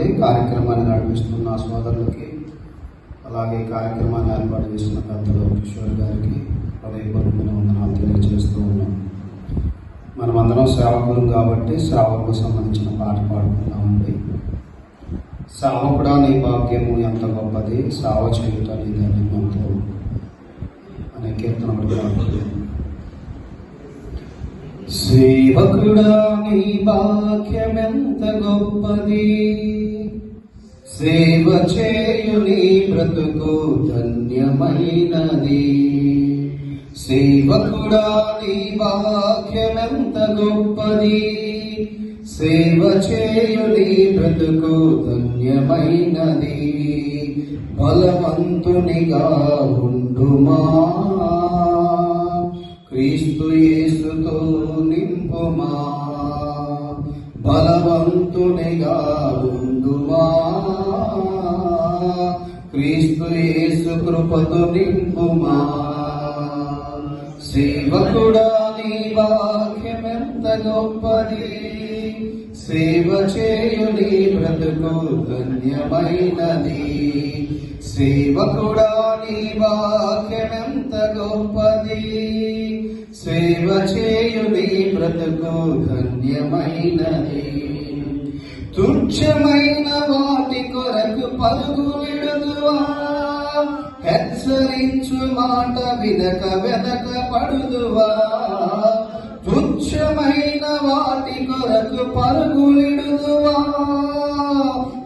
వందనాలండి కార్యక్రమాన్ని నడిపిస్తున్న సోదరులకి అలాగే కార్యక్రమాన్ని ఏర్పాటు చేసిన పెద్దలు కిషోర్ గారికి హృదయపూర్వకమైన వందనాలు తెలియజేస్తూ ఉన్నాం. మనమందరం శ్రావకులం కాబట్టి శ్రావకులకు సంబంధించిన పాట పాడుకుందామండి సేవకుడా నీ భాగ్యము ఎంత గొప్పది. శ్రావ చేయుట నీ ధన్యమంతో అనే కీర్తన ఒకటి సేవకుడా నీ వాక్యమెంత గొప్పది సేవ చేయుని బ్రతుకు ధన్యమైనది. సేవకుడా నీ వాక్యమెంత గొప్పది సేవ చేయుని బ్రతుకు ధన్యమైనది. బలవంతునిగా ఉండుమా. క్రీస్తు యేసుతో నింపుమా బలవంతునిగా ఉందుమా క్రీస్తు యేసు కృపతో నింపుమా. సేవకుడా నీ వాక్యమెంత గొప్పది సేవ చేయుని బ్రతుకు ధన్యమైనది. సేవకుడా నీ వాక్యమెంత గొప్పది సేవ చేయుడి బ్రతుకు ధన్యమైనది. తుచ్చమైన వాటి కొరకు పరుగులిడుదువా హెచ్చరించు మాట వినక వెనక పడుదువా? తుచ్చమైన వాటి కొరకు పరుగులిడుదువా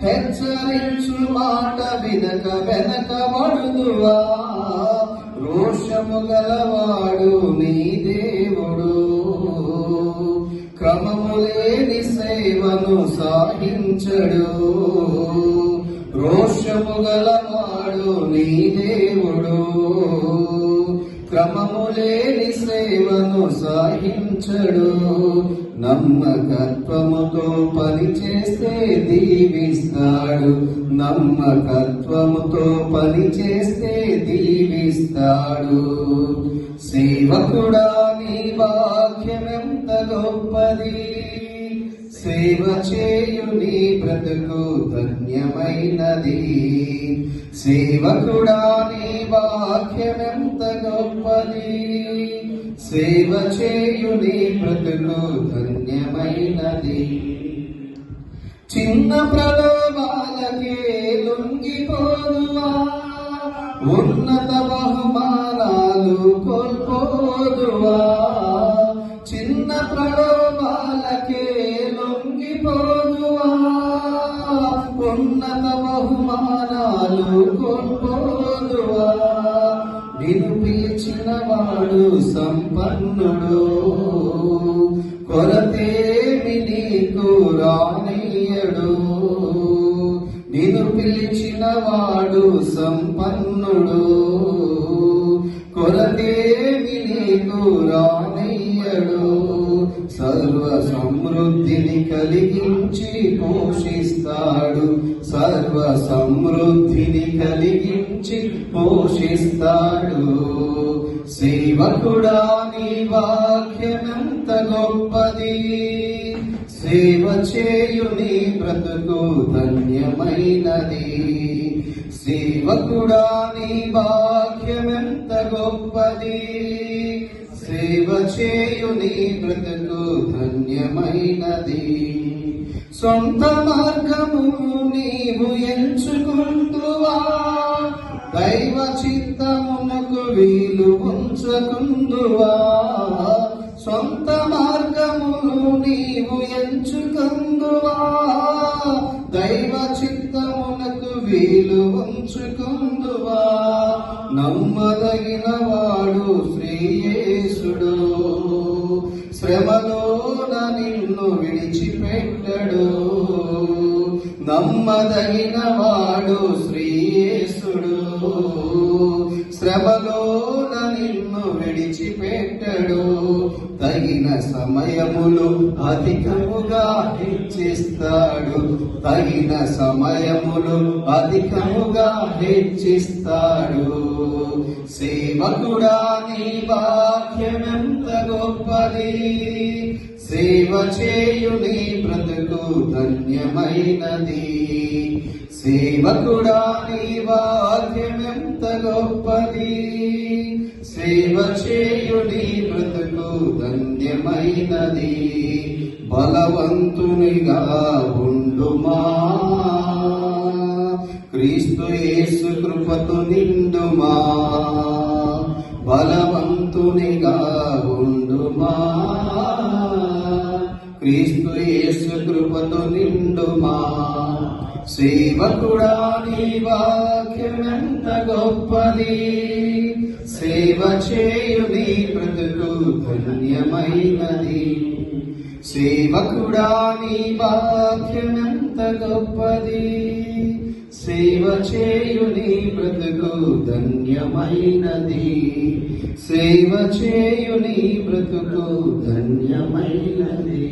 హెచ్చరించు మాట వినక వెనక పడుదువా? రోషము గలవాడు నీ దేవుడు. క్రమము లేని సేవను సాగించడు రోషము గలవాడు నీ దేవుడు. క్రమము లేని సేవను సాగించడు నమ్మకత్వముతో పని చేస్తే దీవిస్తాడు. నమ్మకత్వముతో పని చేస్తే దీవిస్తాడు. సేవకుడా నీ వాక్యమెంత గొప్పది. సేవ చేయుని బ్రతుకు ధన్యమైనది. సేవకుడా నీ వాక్యమెంత గొప్పది. సేవ చేయుని బ్రతుకు ధన్యమైనది. చిన్న ప్రలోభాలకే లొంగిపోదువా? ఉన్నత బహుమానాలు కోల్పోదువా? ఉన్నత బహుమానాలు కోల్పోదువా నిన్ను పిలిచిన వాడు సంపన్నుడు. కొరతేమి నీకు రానియడు నిన్ను పిలిచిన వాడు సంపన్నుడు. సమృద్ధిని కలిగించి పోషిస్తాడు. సేవకుడా నీ వాక్యమెంత గొప్పది. సేవ చేయుని బ్రతుకు ధన్యమైనది. సేవకుడా నీ వాక్యమెంత గొప్పది. సేవ చేయుని బ్రతుకు ధన్యమైనది. సొంత మార్గము నీవు ఎంచుకుంటువా? దైవ చిత్తమునకు వీలు ఉంచకుందువా సొంత మార్గము నీవు ఎంచుకుందువా దైవ చిత్తమునకు వీలు ఉంచుకుందువా నమ్మదగిన వాడు శ్రీయేసుడు. శ్రమలోన నిన్ను విడిచి నమ్మదగిన వాడు శ్రీయేసుడు. శ్రమలోన నిన్ను విడిచిపెట్టడు. తగిన సమయములు అధికముగా హెచ్చిస్తాడు. తగిన సమయములు అధికముగా హెచ్చిస్తాడు. సేవకుడా నీ వాక్యమెంత గొప్పది. సేవ చేయుని బ్రతుకు ధన్యమైనది. సేవకుడా నీ వాక్యం ఎంత గొప్పది. సేవ చేయుడి బ్రతుకు ధన్యమైనది. బలవంతునిగా ఉండుమా. క్రీస్తు యేసు కృపతు నిండుమా. బలవంతునిగా క్రీస్తు యేసు కృపతో నిండుమా సేవకుడా నీ వాక్యమెంత గొప్పది. సేవ చేయు నీ బ్రతుకు ధన్యమైనది. సేవకుడా నీ వాక్యమెంత గొప్పది. సేవ చేయు నీ బ్రతుకు ధన్యమైనది. సేవ చేయు నీ బ్రతుకు ధన్యమైనది.